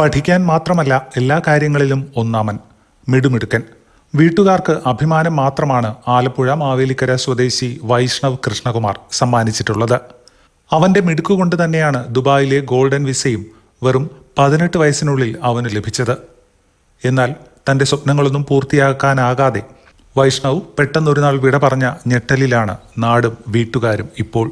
പഠിക്കാൻ മാത്രമല്ല എല്ലാ കാര്യങ്ങളിലും ഒന്നാമൻ മിടുമിടുക്കൻ. വീട്ടുകാർക്ക് അഭിമാനം മാത്രമാണ് ആലപ്പുഴ മാവേലിക്കര സ്വദേശി വൈഷ്ണവ് കൃഷ്ണകുമാർ സമ്മാനിച്ചിട്ടുള്ളത്. അവന്റെ മിടുക്കുകൊണ്ട് തന്നെയാണ് ദുബായിലെ ഗോൾഡൻ വിസയും വെറും പതിനെട്ട് വയസ്സിനുള്ളിൽ അവന് ലഭിച്ചത്. എന്നാൽ തന്റെ സ്വപ്നങ്ങളൊന്നും പൂർത്തിയാക്കാനാകാതെ വൈഷ്ണവ് പെട്ടെന്നൊരു നാൾ വിട പറഞ്ഞ ഞെട്ടലിലാണ് നാടും വീട്ടുകാരും ഇപ്പോൾ.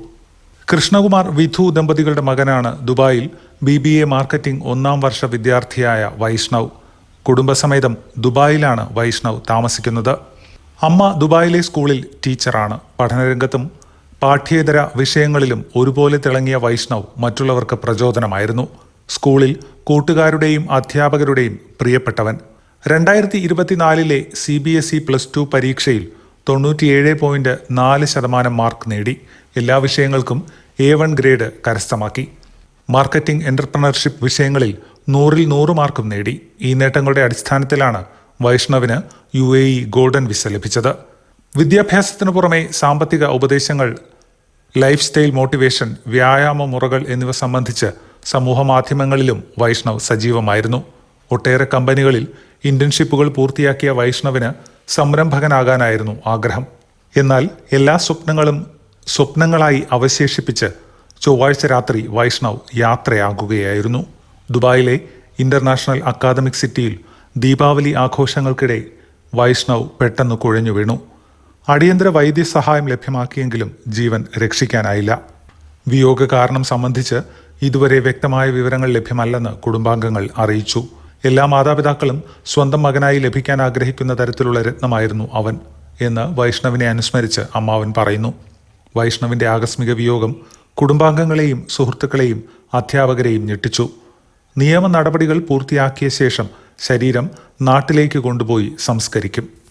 കൃഷ്ണകുമാർ വിധു ദമ്പതികളുടെ മകനാണ് ദുബായിൽ ബി ബി എ മാർക്കറ്റിംഗ് ഒന്നാം വർഷ വിദ്യാർത്ഥിയായ വൈഷ്ണവ്. കുടുംബസമേതം ദുബായിലാണ് വൈഷ്ണവ് താമസിക്കുന്നത്. അമ്മ ദുബായിലെ സ്കൂളിൽ ടീച്ചറാണ്. പഠനരംഗത്തും പാഠ്യേതര വിഷയങ്ങളിലും ഒരുപോലെ തിളങ്ങിയ വൈഷ്ണവ് മറ്റുള്ളവർക്ക് പ്രചോദനമായിരുന്നു. സ്കൂളിൽ കൂട്ടുകാരുടെയും അധ്യാപകരുടെയും പ്രിയപ്പെട്ടവൻ. രണ്ടായിരത്തി ഇരുപത്തിനാലിലെ C B S E plus two പരീക്ഷയിൽ തൊണ്ണൂറ്റിയേഴ് പോയിന്റ് നാല് ശതമാനം മാർക്ക് നേടി. എല്ലാ വിഷയങ്ങൾക്കും എ വൺ ഗ്രേഡ് കരസ്ഥമാക്കി. മാർക്കറ്റിംഗ് എന്റർപ്രണർഷിപ്പ് വിഷയങ്ങളിൽ നൂറിൽ നൂറ് മാർക്കും നേടി. ഈ നേട്ടങ്ങളുടെ അടിസ്ഥാനത്തിലാണ് വൈഷ്ണവിന് U A E golden visa ലഭിച്ചത്. വിദ്യാഭ്യാസത്തിനു പുറമെ സാമ്പത്തിക ഉപദേശങ്ങൾ ലൈഫ് സ്റ്റൈൽ മോട്ടിവേഷൻ വ്യായാമ മുറകൾ എന്നിവ സംബന്ധിച്ച് സമൂഹ മാധ്യമങ്ങളിലും വൈഷ്ണവ് സജീവമായിരുന്നു. ഒട്ടേറെ കമ്പനികളിൽ ഇന്റേൺഷിപ്പുകൾ പൂർത്തിയാക്കിയ വൈഷ്ണവിന് സംരംഭകനാകാനായിരുന്നു ആഗ്രഹം. എന്നാൽ എല്ലാ സ്വപ്നങ്ങളും സ്വപ്നങ്ങളായി അവശേഷിപ്പിച്ച് ചൊവ്വാഴ്ച രാത്രി വൈഷ്ണവ് യാത്രയാകുകയായിരുന്നു. ദുബായിലെ ഇന്റർനാഷണൽ അക്കാദമിക് സിറ്റിയിൽ ദീപാവലി ആഘോഷങ്ങൾക്കിടെ വൈഷ്ണവ് പെട്ടെന്ന് കുഴഞ്ഞു വീണു. അടിയന്തര വൈദ്യസഹായം ലഭ്യമാക്കിയെങ്കിലും ജീവൻ രക്ഷിക്കാനായില്ല. വിയോഗ കാരണം സംബന്ധിച്ച് ഇതുവരെ വ്യക്തമായ വിവരങ്ങൾ ലഭ്യമല്ലെന്ന് കുടുംബാംഗങ്ങൾ അറിയിച്ചു. എല്ലാ മാതാപിതാക്കളും സ്വന്തം മകനായി ലഭിക്കാൻ ആഗ്രഹിക്കുന്ന തരത്തിലുള്ള രത്നമായിരുന്നു അവൻ എന്ന് വൈഷ്ണവിനെ അനുസ്മരിച്ച് അമ്മാവൻ പറയുന്നു. വൈഷ്ണവിന്റെ ആകസ്മിക വിയോഗം കുടുംബാംഗങ്ങളെയും സുഹൃത്തുക്കളെയും അധ്യാപകരെയും ഞെട്ടിച്ചു. നിയമ നടപടികൾ പൂർത്തിയാക്കിയ ശേഷം ശരീരം നാട്ടിലേക്ക് കൊണ്ടുപോയി സംസ്കരിക്കും.